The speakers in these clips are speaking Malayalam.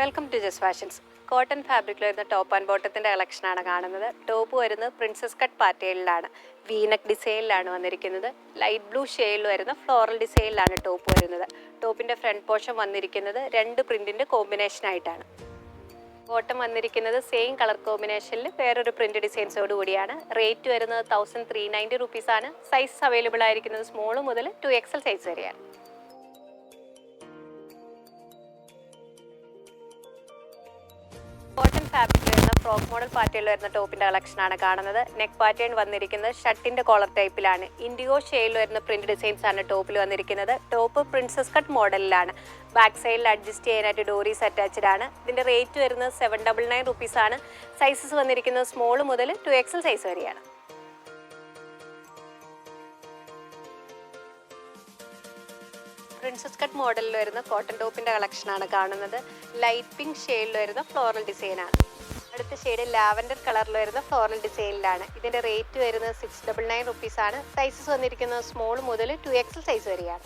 Welcome to Jas fashions cotton ഫാബ്രിക്കിൽ വരുന്ന ടോപ്പ് ആൻഡ് ബോട്ടത്തിന്റെ കളക്ഷനാണ് കാണുന്നത്. ടോപ്പ് വരുന്നത് പ്രിൻസസ് കട്ട് പാറ്റേണിലാണ് വീനക് ഡിസൈനിലാണ് വന്നിരിക്കുന്നത്. ലൈറ്റ് ബ്ലൂ ഷെയ്ഡിൽ വരുന്ന ഫ്ലോറൽ ഡിസൈനിലാണ് ടോപ്പ് വരുന്നത്. ടോപ്പിന്റെ ഫ്രണ്ട് പോർഷൻ വന്നിരിക്കുന്നത് രണ്ട് പ്രിന്റിന്റെ കോമ്പിനേഷനായിട്ടാണ് ബോട്ടം വന്നിരിക്കുന്നത് സെയിം കളർ കോമ്പിനേഷനിൽ വേറൊരു പ്രിന്റ് ഡിസൈൻസോട് കൂടിയാണ്. റേറ്റ് വരുന്നത് തൗസൻഡ് ത്രീ നയന്റി റുപ്പീസാണ് സൈസ് അവൈലബിൾ ആയിരിക്കുന്നത് സ്മോൾ മുതൽ ടു എക്സൽ സൈസ് വരെയാണ്. ഫ്രോക്ക് മോഡൽ പാറ്റേണിൽ വരുന്ന ടോപ്പിന്റെ കളക്ഷനാണ് കാണുന്നത്. നെക്ക് പാറ്റേൺ വന്നിരിക്കുന്നത് ഷർട്ടിന്റെ കോളർ ടൈപ്പിലാണ് ഇൻഡിഗോ ഷെയിൽ വരുന്ന പ്രിന്റ് ഡിസൈൻസ് ആണ് ടോപ്പിൽ വന്നിരിക്കുന്നത്. ടോപ്പ് പ്രിൻസസ് കട്ട് മോഡലിലാണ് ബാക്ക് സൈഡിൽ അഡ്ജസ്റ്റ് ചെയ്യാനായിട്ട് ഡോറീസ് അറ്റാച്ച്ഡ് ആണ്. ഇതിന്റെ റേറ്റ് വരുന്നത് സെവൻ ഡബിൾ നയൻ റുപ്പീസ് ആണ്. സൈസസ് വന്നിരിക്കുന്നത് സ്മോൾ മുതൽ ടു എക്സൽ സൈസ് വരെയാണ്. പ്രിൻസസ് കട്ട് മോഡലിൽ വരുന്ന കോട്ടൺ ടോപ്പിന്റെ കളക്ഷനാണ് കാണുന്നത്. ലൈറ്റ് പിങ്ക് ഷെയ്ഡിൽ വരുന്ന ഫ്ലോറൽ ഡിസൈനാണ് അടുത്ത ഷെയ്ഡ് ലാവൻഡർ കളറിൽ വരുന്ന ഫ്ലോറൽ ഡിസൈനിലാണ് ഇതിന്റെ റേറ്റ് വരുന്നത് സിക്സ് ഡബിൾ നയൻ റുപ്പീസ് ആണ്. സൈസസ് വന്നിരിക്കുന്നത് സ്മോൾ മുതൽ ടു എക്സൽ സൈസ് വരെയാണ്.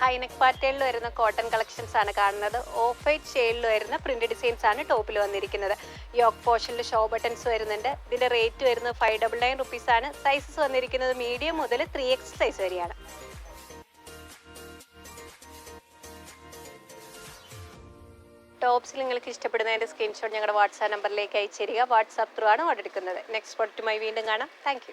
ഹൈനെക് പാറ്റേണിൽ വരുന്ന കോട്ടൺ കളക്ഷൻസ് ആണ് കാണുന്നത്. ഓഫ് വൈറ്റ് ഷെയ്ഡിൽ വരുന്ന പ്രിന്റ് ഡിസൈൻസ് ആണ് ടോപ്പിൽ വന്നിരിക്കുന്നത്. യോക്ക് പോർഷനിൽ ഷോ ബട്ടൺസ് വരുന്നുണ്ട്. ഇതിന്റെ റേറ്റ് വരുന്നത് ഫൈവ് ഡബിൾ നയൻ റുപ്പീസ് ആണ്. സൈസസ് വന്നിരിക്കുന്നത് മീഡിയം മുതൽ ത്രീ എക്സ് സൈസ് വരെയാണ്. ടോപ്സ് നിങ്ങൾക്ക് ഇഷ്ടപ്പെടുന്നതിന്റെ സ്ക്രീൻഷോട്ട് ഞങ്ങളുടെ വാട്സാപ്പ് നമ്പറിലേക്ക് അയച്ചു തരിക. വാട്സാപ്പ് ത്രൂ ആണ് ഓർഡർ എടുക്കുന്നത്. നെക്സ്റ്റ് പ്രൊഡക്റ്റുമായി വീണ്ടും കാണാം. താങ്ക്